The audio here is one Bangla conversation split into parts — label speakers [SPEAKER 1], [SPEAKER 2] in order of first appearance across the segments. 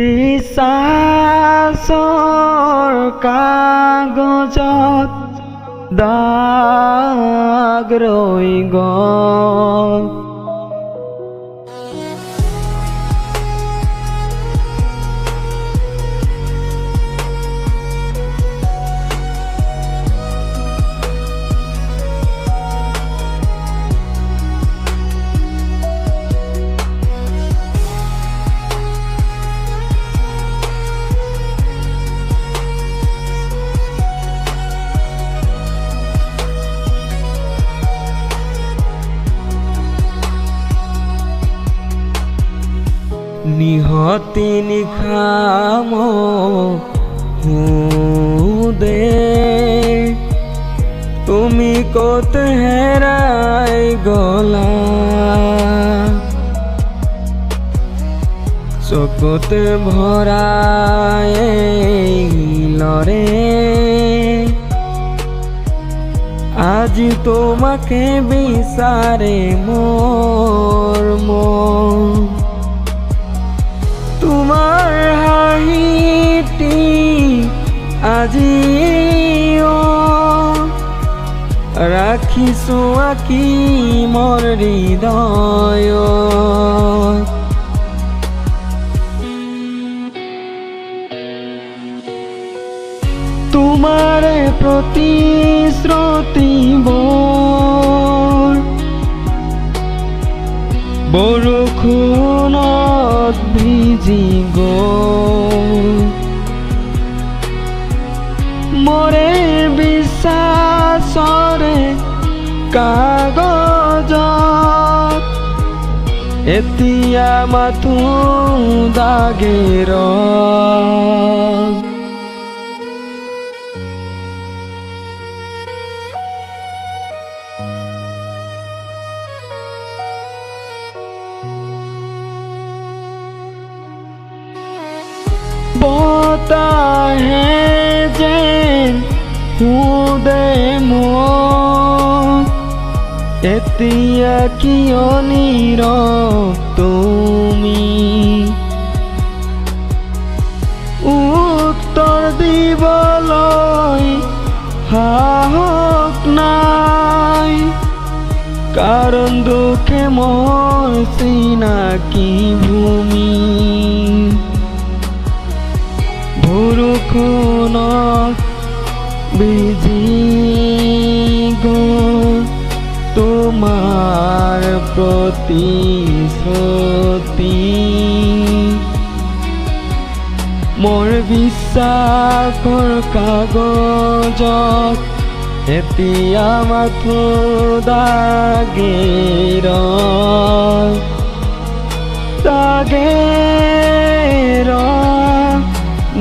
[SPEAKER 1] বিশ্বাসৰ কাগজত দাগ ৰৈ গ'ল নিহতি নিখাম দে তুমি কত হেরাই গলা। চকুতে ভৰাই লৰে আজি তোমাকে বিচাৰে মোৰ মন। ৰাখিছো আঁকি মোৰ হৃদয়। তোমাৰে প্ৰতিশ্ৰুতিবোৰ বৰষুণত ভিজি গ'ল কাগজত এতিয়া মাথো দাগেৰ বতাহে যেন সুদে মোক এতিয়া কিয় নীৰৱ তুমি? উত্তৰ দিবলৈ সাহস নাই। কাৰণ দুখে মোৰ চিনাকি ভূমি। বৰষুণত ভিজি প্ৰতিশ্ৰুতি মোৰ বিশ্বাসৰ কাগজত এতিয়া মাথো দাগেৰ দাগেৰ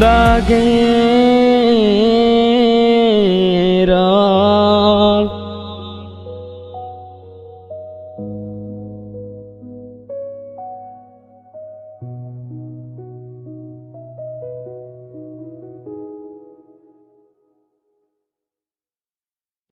[SPEAKER 1] দাগেৰ।